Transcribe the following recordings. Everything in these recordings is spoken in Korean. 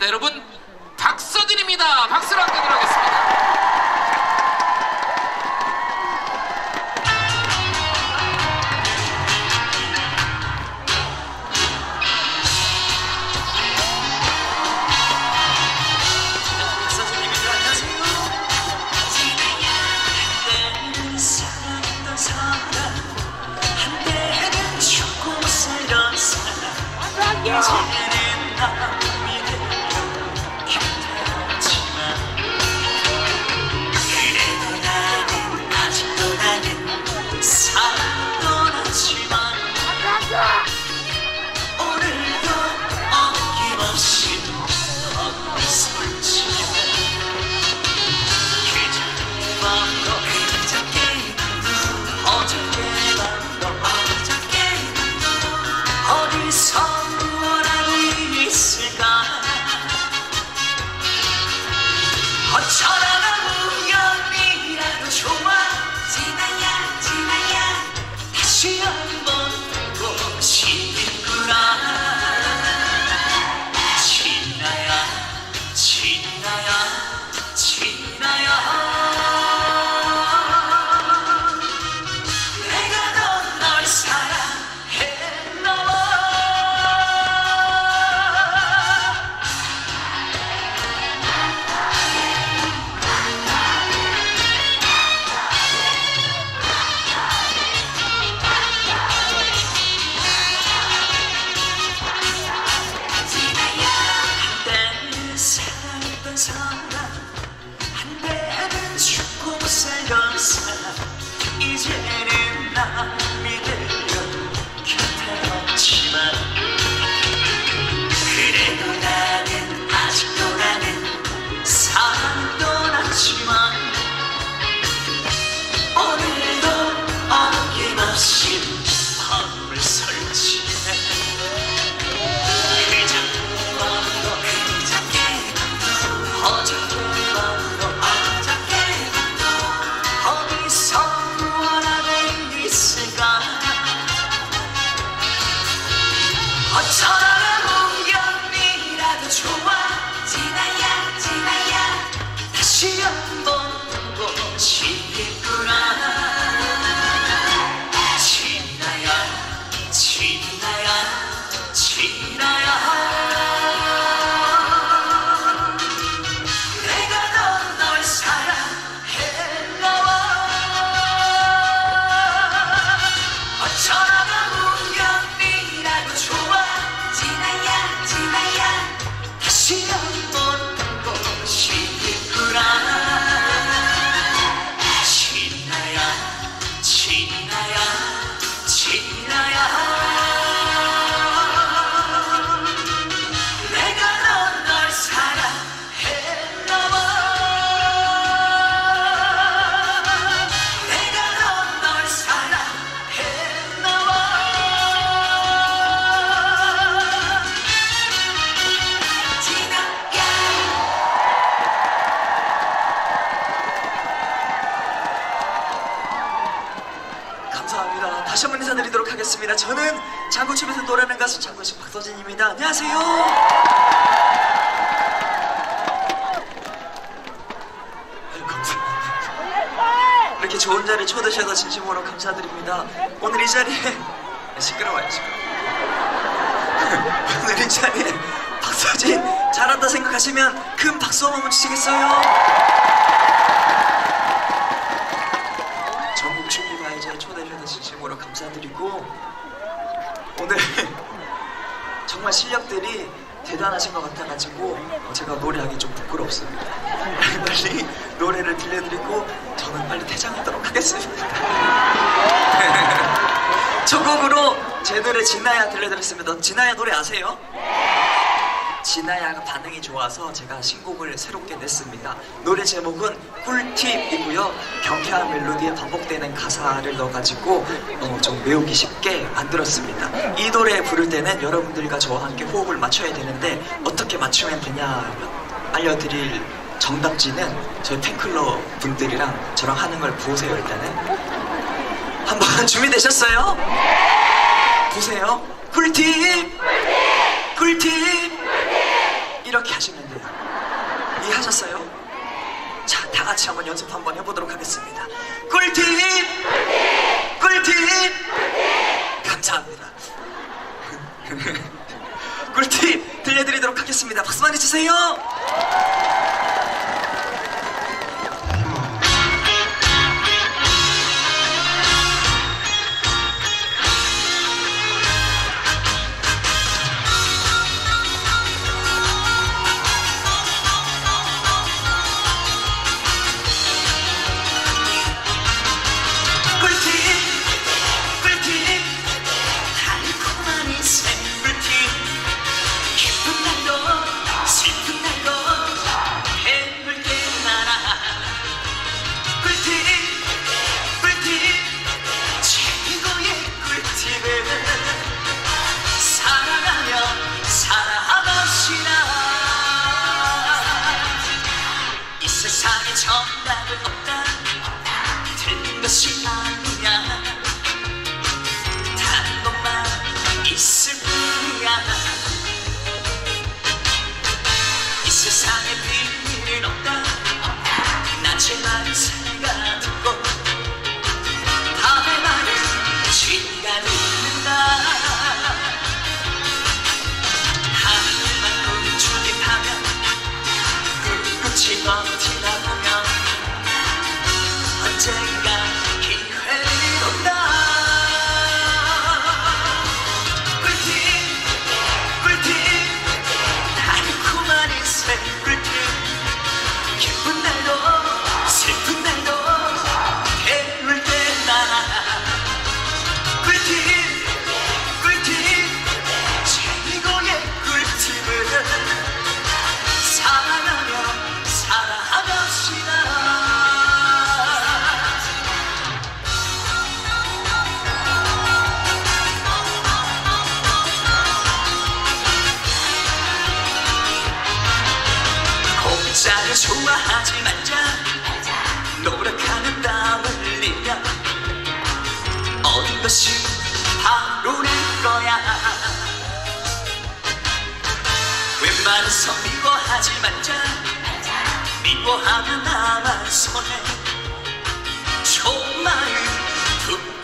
네, 여러분 좋은 자리에 초대하셔서 진심으로 감사드립니다. 오늘 이 자리에 시끄러워요, 시끄러워. 오늘 이 자리에 박서진 잘한다 생각하시면 큰 박수 한번 주시겠어요? 전국 춤비 가요제 초대해 주셔서 진심으로 감사드리고 오늘 정말 실력들이 대단하신 것 같아가지고 어, 제가 노래하기 좀 부끄럽습니다. 빨리 노래를 들려드리고 저는 빨리 퇴장하도록 하겠습니다. 첫 곡으로 제 노래 진아야 들려드렸습니다. 진아야 노래 아세요? 진아야가 반응이 좋아서 제가 신곡을 새롭게 냈습니다. 노래 제목은 꿀팁이고요. 경쾌한 멜로디에 반복되는 가사를 넣어가지고 어, 좀 외우기 쉽게 만들었습니다. 이 노래 부를 때는 여러분들과 저와 함께 호흡을 맞춰야 되는데 어떻게 맞추면 되냐 알려드릴 정답지는 저희 팬클럽 분들이랑 저랑 하는 걸 보세요 일단은. 한번 준비되셨어요? 보세요. 꿀팁! 꿀팁! 이렇게 하시면 돼요. 이해하셨어요? 자, 다 같이 한번 연습 한번 해보도록 하겠습니다. 꿀팁! 꿀팁! 감사합니다. 꿀팁 들려드리도록 하겠습니다. 박수 많이 주세요.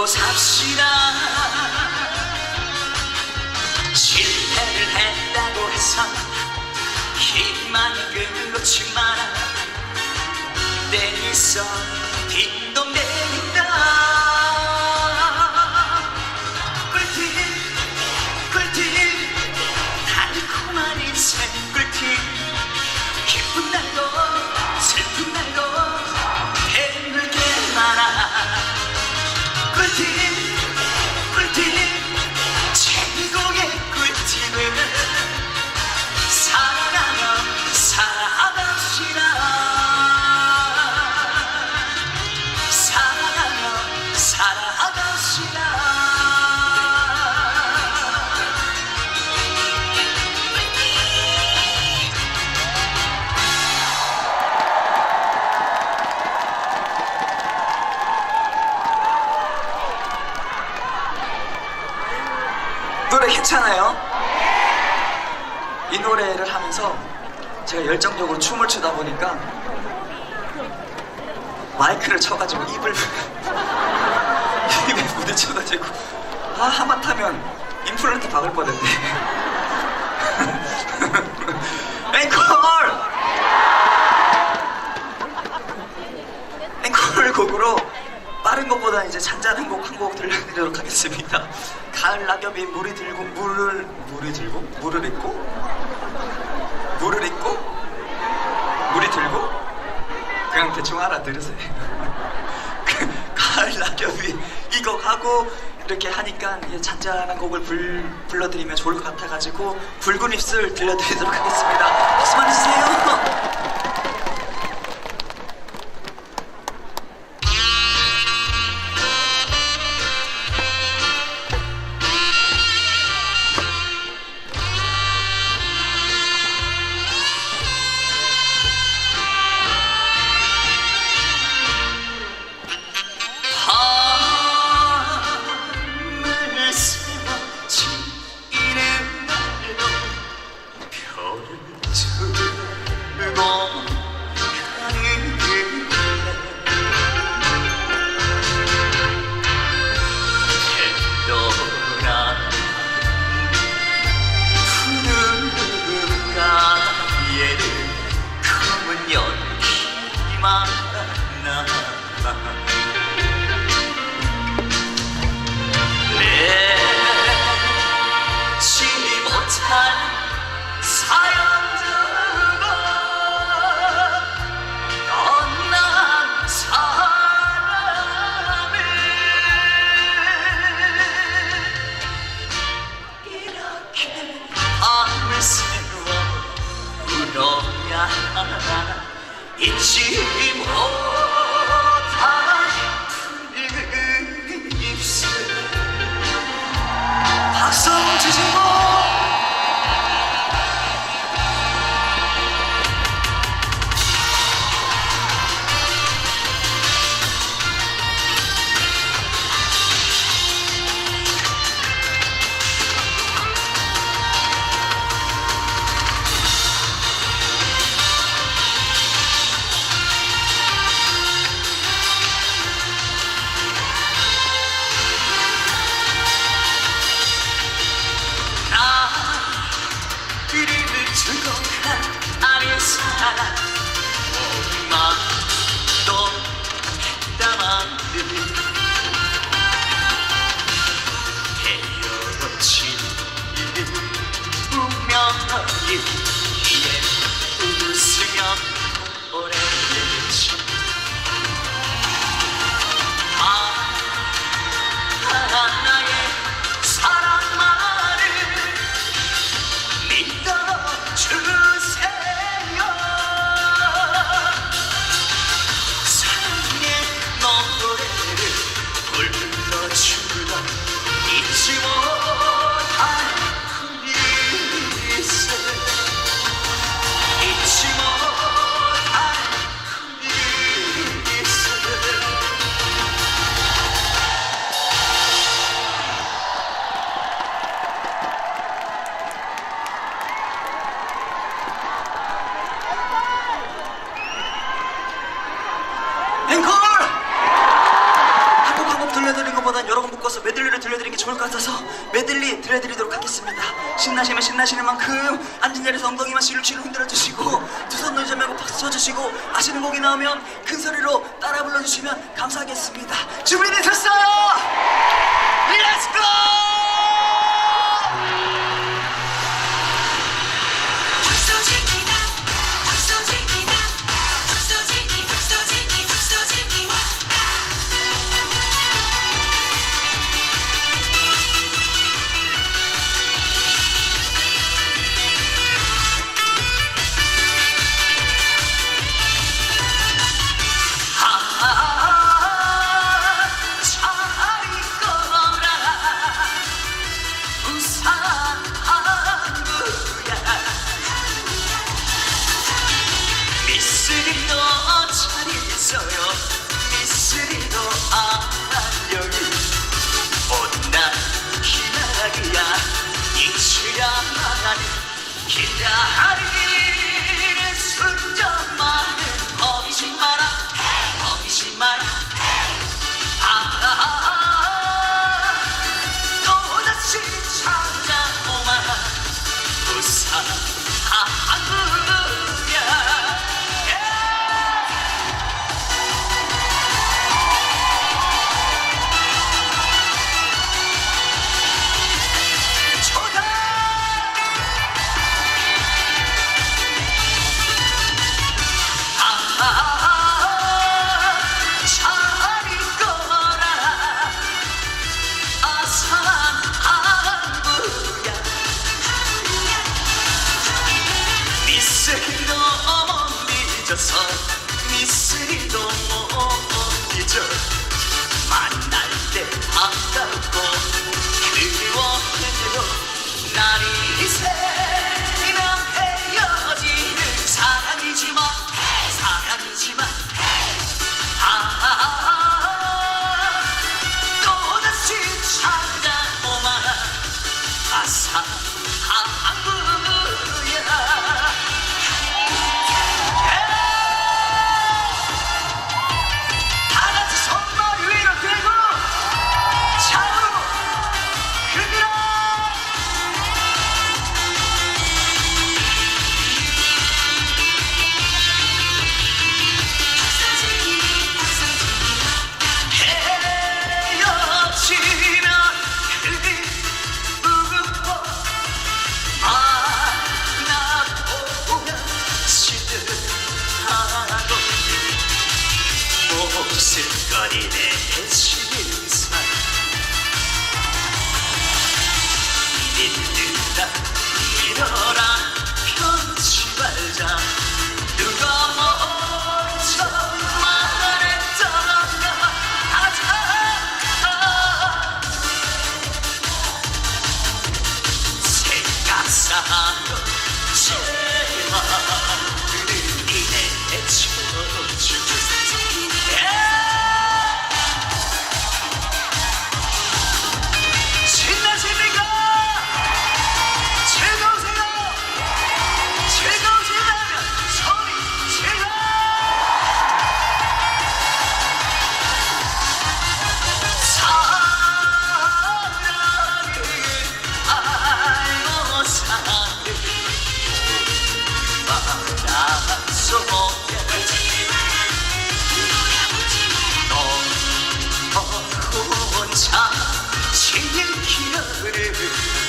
품고 삽시다. 실패를 했다고 해서 희망이 끝놓지 마라. 내일서 딩동 곡으로 빠른 것보다 이제 잔잔한 곡 한 곡 들려드리도록 하겠습니다. 가을 낙엽이 물이 들고 물을 물이 들고? 물을 입고? 물을 입고? 물이 들고? 그냥 대충 알아들으세요. 그 가을 낙엽이 이곡 하고 이렇게 하니까 이 잔잔한 곡을 불, 불러드리면 좋을 것 같아가지고 붉은 입술 들려드리도록 하겠습니다. 박수 많이 주세요 쳐주시고 아시는 곡이 나오면 큰 소리로 따라 불러주시면 감사하겠습니다. 준비되셨어요? Let's go! 있어요. 미스리도 안녕히 못난 기나라기야. 잊으려 하나니 기다리는 순간만은 버리지 마라. 버리지 마라. 아하. 혼자 지는 길을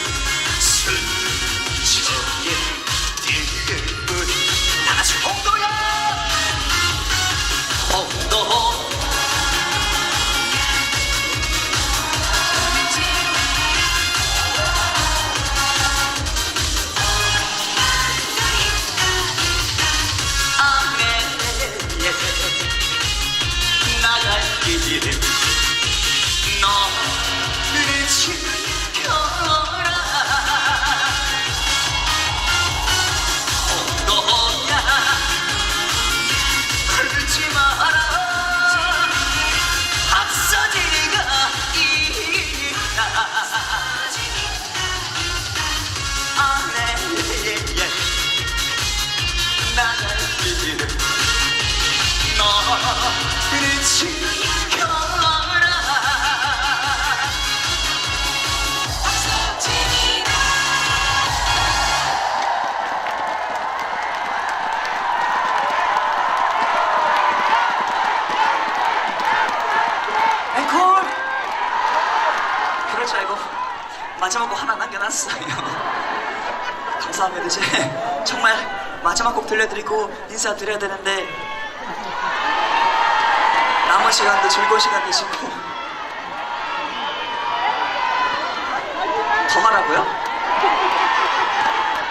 들려드리고 인사드려야 되는데 남은 시간도 즐거운 시간 되시고 더 하라고요?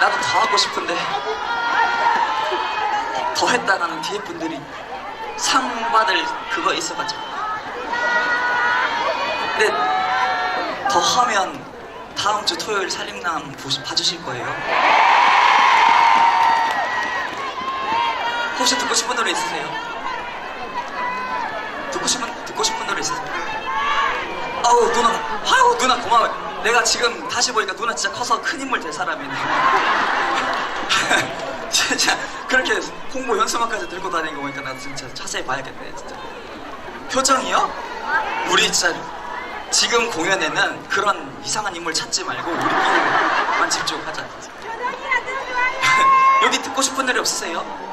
나도 더 하고 싶은데 더 했다가는 뒤에 분들이 상 받을 그거 있어가지고 근데 더 하면 다음 주 토요일 살림남 봐주실 거예요. 혹시 듣고 싶은 노래 있으세요? 듣고 싶은 듣고 싶은 노래 있으세요? 아우 누나, 아우 누나 고마워요. 내가 지금 다시 보니까 누나 진짜 커서 큰 인물 될 사람이네. 진짜 그렇게 홍보 현수막까지 들고 다니는 거 보니까 나 진짜 자세히 봐야겠네 진짜. 표정이요? 우리 진짜 지금 공연에는 그런 이상한 인물 찾지 말고 우리끼리만 집중하자. 여기 듣고 싶은 노래 없으세요?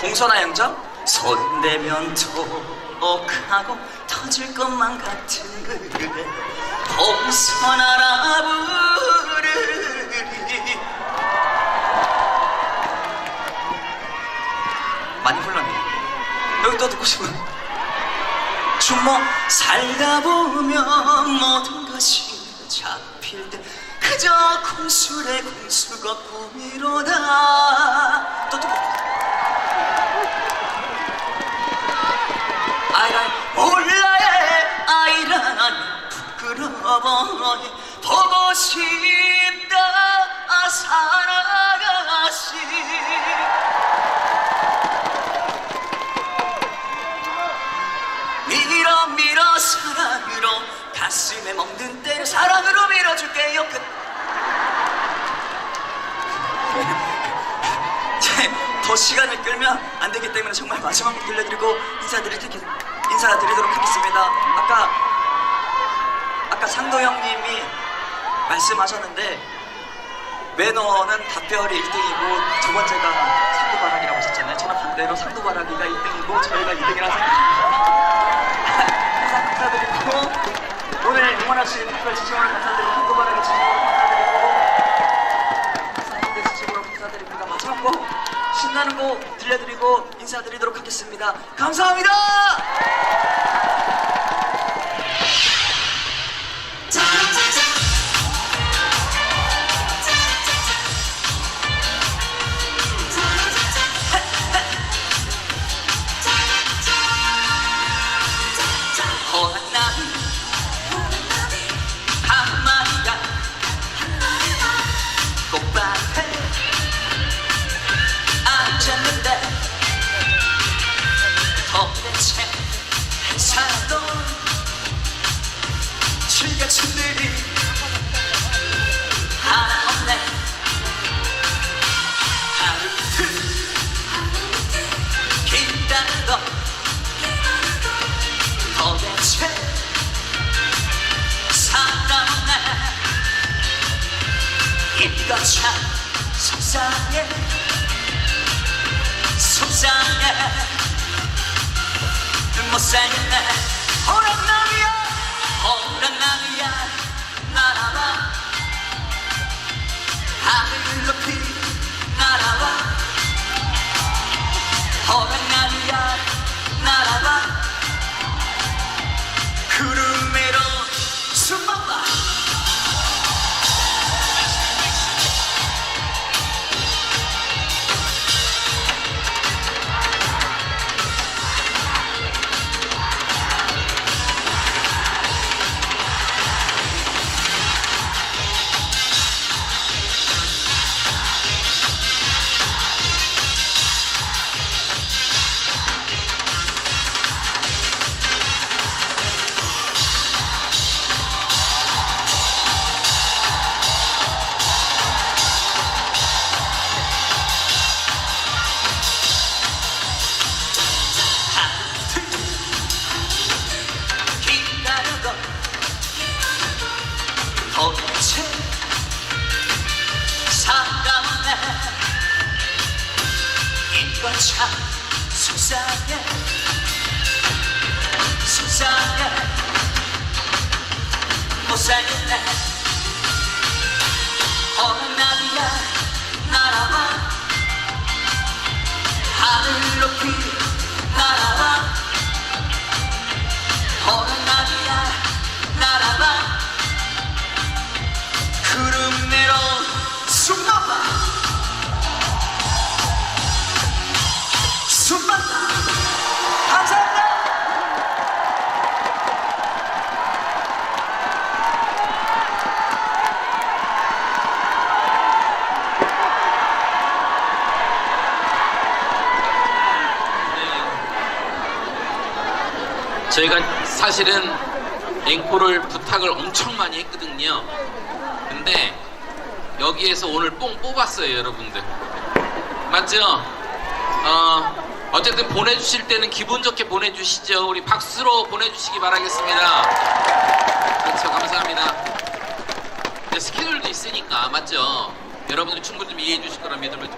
동서나 영정? 손대면 톡하고 터질 것만 같은 그대 동서나라 부르리 많이 불렀네. 여기 또 듣고 싶은 주먹 살다 보면 모든 것이 잡힐 때 그저 공술의 공수가 꿈이로다 싶다 아, 살아가시 밀어 밀어 사랑으로 가슴에 먹는 때를 사랑으로 밀어줄게요 끝. 이제 더 시간을 끌면 안 되기 때문에 정말 마지막 곡 들려드리고 인사드릴 테니 인사드리도록 하겠습니다. 아까 아까 상도 형님이 말씀하셨는데 매너는 답별이 1등이고 두 번째가 상도바라기라고 하셨잖아요. 저는 반대로 상도바라기가 1등이고 저희가 2등이라 생각합니다. 항상 감사드리고 오늘 응원하신 특별 지침으로 감사드리고 한국바라기 지침으로 감사드리고 사인대 지침으로 감사드립니다 마지막 곡 신나는 곡 들려드리고 인사드리도록 하겠습니다 감사합니다 살겠네. 호랑나비야! 하늘 높이 저희가 사실은 앵콜을 부탁을 엄청 많이 했거든요. 근데 여기에서 오늘 뽕 뽑았어요, 여러분들. 맞죠? 어, 어쨌든 보내주실 때는 기분 좋게 보내주시죠. 우리 박수로 보내주시기 바라겠습니다. 그렇죠, 감사합니다. 스케줄도 있으니까, 맞죠? 여러분들이 충분히 좀 이해해 주실 거라 믿음을